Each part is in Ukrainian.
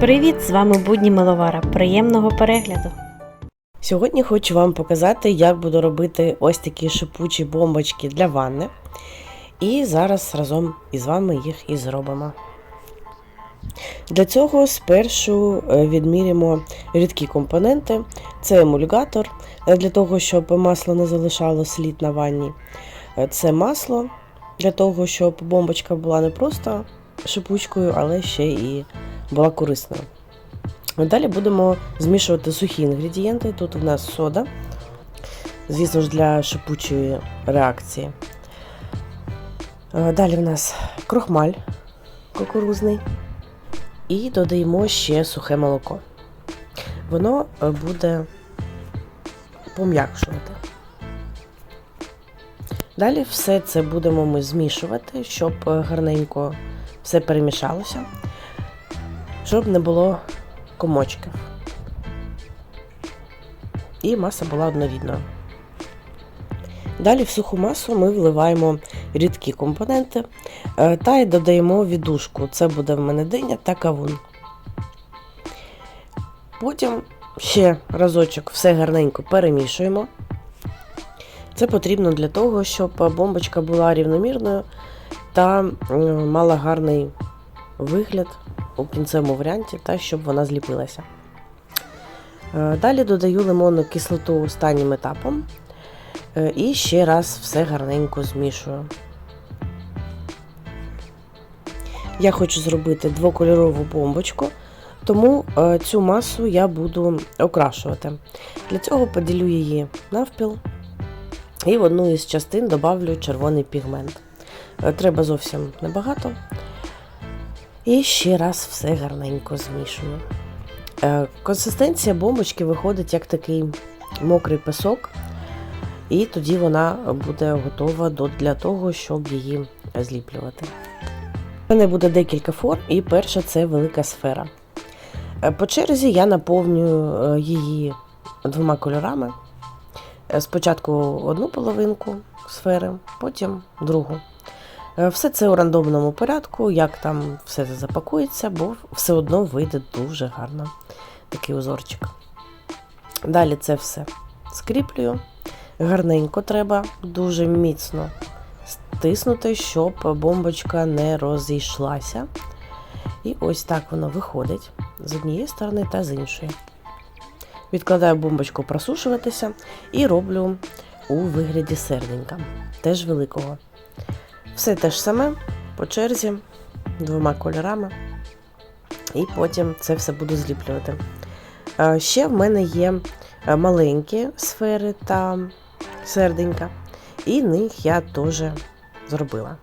Привіт! З вами Будні Миловара. Приємного перегляду! Сьогодні хочу вам показати, як буду робити ось такі шипучі бомбочки для ванни. І зараз разом із вами їх і зробимо. Для цього спершу е, відміряємо рідкі компоненти. Це емульгатор, е, для того, щоб масло не залишало слід на ванні. Е, Це масло для того, щоб бомбочка була не просто шипучкою, але ще і була корисною. Далі будемо змішувати сухі інгредієнти. Тут у нас сода, звісно ж, для шипучої реакції. Е, Далі в нас крохмаль кукурузний. І додаємо ще сухе молоко. Воно е, буде пом'якшувати. Далі все це будемо ми змішувати, щоб е, гарненько все перемішалося, щоб не було комочків. І маса була однорідною. Далі в суху масу ми вливаємо рідкі компоненти е, та й додаємо віддушку. Це буде в мене диня та кавун. Потім ще разочок все гарненько перемішуємо. Це потрібно для того, щоб бомбочка була рівномірною та мала гарний вигляд у кінцевому варіанті, та щоб вона зліпилася. Е, Далі додаю лимонну кислоту останнім етапом е, і ще раз все гарненько змішую. Я хочу зробити двокольорову бомбочку, тому е, цю масу я буду окрашувати. Для цього поділю її навпіл і в одну із частин добавлю червоний пігмент. Е, Треба зовсім небагато. І ще раз все гарненько змішую. Е, Консистенція бомбочки виходить як такий мокрий песок, і тоді вона буде готова для того, щоб її зліплювати. У мене буде декілька форм, і перша це велика сфера. Е, По черзі я наповнюю її двома кольорами. Спочатку одну половинку сфери, потім другу. Е, Все це у рандомному порядку, як там все це запакується, бо все одно вийде дуже гарно такий узорчик. Далі це все скріплюю. Гарненько треба, дуже міцно стиснути, щоб бомбочка не розійшлася. І ось так воно виходить з однієї сторони та з іншої. Відкладаю бомбочку просушуватися і роблю у вигляді серденька, теж великого. Все те ж саме по черзі, двома кольорами, і потім це все буду зліплювати. Е, Ще в мене є е, маленькі сфери та серденька, і них я теж зробила.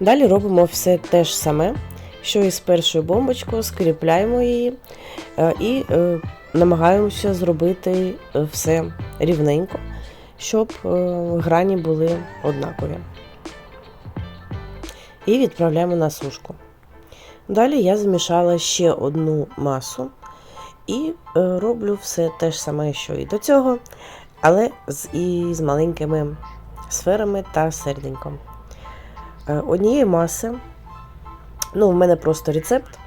Далі робимо все те ж саме, що і з першою бомбочкою, скріпляємо її е, і намагаємося зробити е, все рівненько, щоб е, грані були однакові. І відправляємо на сушку. Далі я замішала ще одну масу і е, роблю все те ж саме, що і до цього, але з, і з маленькими сферами та серденьком. Однієї маси, ну, в мене просто рецепт,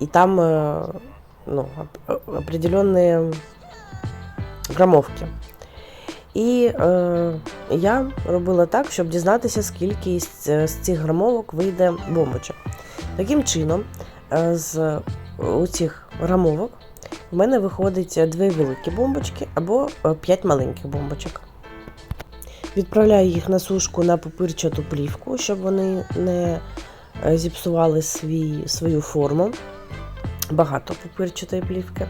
і там ну, оп- определенні грамовки. І е, я робила так, щоб дізнатися, скільки з, з цих грамовок вийде бомбочок. Таким чином, е, з цих грамовок в мене виходить дві великі бомбочки або е, п'ять маленьких бомбочок. Відправляю їх на сушку на папирчату плівку, щоб вони не е, зіпсували свій, свою форму. Багато пупирчатої плівки.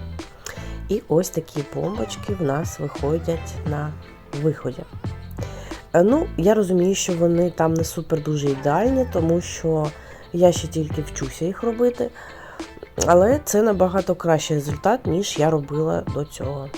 І ось такі бомбочки в нас виходять на виході. Е, Ну, я розумію, що вони там не супер дуже ідеальні, тому що я ще тільки вчуся їх робити. Але це набагато кращий результат, ніж я робила до цього.